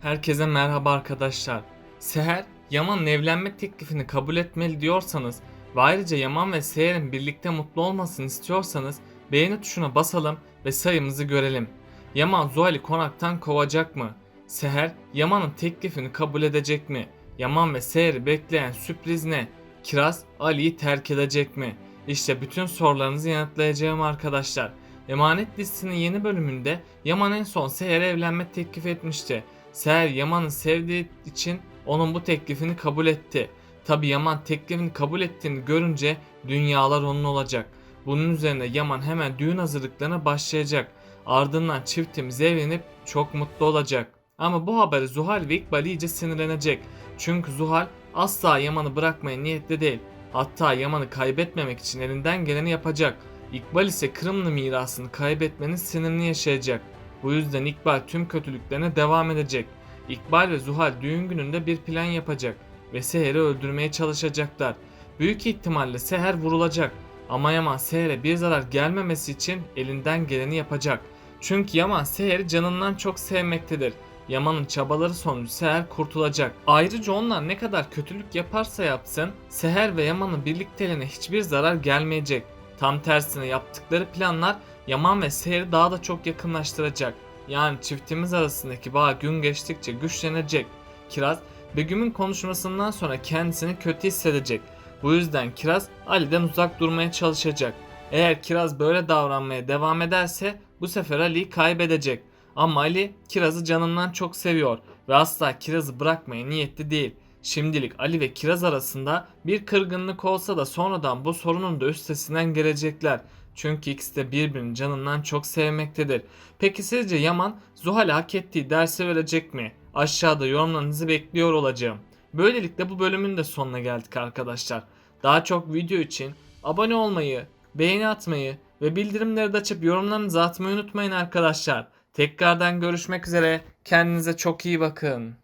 Herkese merhaba arkadaşlar. Seher, Yaman'ın evlenme teklifini kabul etmeli diyorsanız ve ayrıca Yaman ve Seher'in birlikte mutlu olmasını istiyorsanız beğeni tuşuna basalım ve sayımızı görelim. Yaman Zuhal'i konaktan kovacak mı? Seher, Yaman'ın teklifini kabul edecek mi? Yaman ve Seher'i bekleyen sürpriz ne? Kiraz, Ali'yi terk edecek mi? İşte bütün sorularınızı yanıtlayacağım arkadaşlar. Emanet dizisinin yeni bölümünde Yaman en son Seher'e evlenme teklif etmişti. Seher Yaman'ı sevdiği için onun bu teklifini kabul etti. Tabi Yaman teklifini kabul ettiğini görünce dünyalar onun olacak. Bunun üzerine Yaman hemen düğün hazırlıklarına başlayacak. Ardından çiftimiz evlenip çok mutlu olacak. Ama bu haberi Zuhal ve İkbal iyice sinirlenecek. Çünkü Zuhal asla Yaman'ı bırakmaya niyetli değil. Hatta Yaman'ı kaybetmemek için elinden geleni yapacak. İkbal ise Kırımlı mirasını kaybetmenin sinirini yaşayacak. Bu yüzden İkbal tüm kötülüklerine devam edecek. İkbal ve Zuhal düğün gününde bir plan yapacak ve Seher'i öldürmeye çalışacaklar. Büyük ihtimalle Seher vurulacak ama Yaman Seher'e bir zarar gelmemesi için elinden geleni yapacak. Çünkü Yaman Seher'i canından çok sevmektedir. Yaman'ın çabaları sonucu Seher kurtulacak. Ayrıca onlar ne kadar kötülük yaparsa yapsın Seher ve Yaman'ın birlikteliğine hiçbir zarar gelmeyecek. Tam tersine yaptıkları planlar Yaman ve Seher'i daha da çok yakınlaştıracak. Yani çiftimiz arasındaki bağ gün geçtikçe güçlenecek. Kiraz, Begüm'ün konuşmasından sonra kendisini kötü hissedecek. Bu yüzden Kiraz Ali'den uzak durmaya çalışacak. Eğer Kiraz böyle davranmaya devam ederse bu sefer Ali'yi kaybedecek. Ama Ali Kiraz'ı canından çok seviyor ve asla Kiraz'ı bırakmaya niyetli değil. Şimdilik Ali ve Kiraz arasında bir kırgınlık olsa da sonradan bu sorunun da üstesinden gelecekler. Çünkü ikisi de birbirinin canından çok sevmektedir. Peki sizce Yaman Zuhal'e hak ettiği dersi verecek mi? Aşağıda yorumlarınızı bekliyor olacağım. Böylelikle bu bölümün de sonuna geldik arkadaşlar. Daha çok video için abone olmayı, beğeni atmayı ve bildirimleri de açıp yorumlarınızı atmayı unutmayın arkadaşlar. Tekrardan görüşmek üzere. Kendinize çok iyi bakın.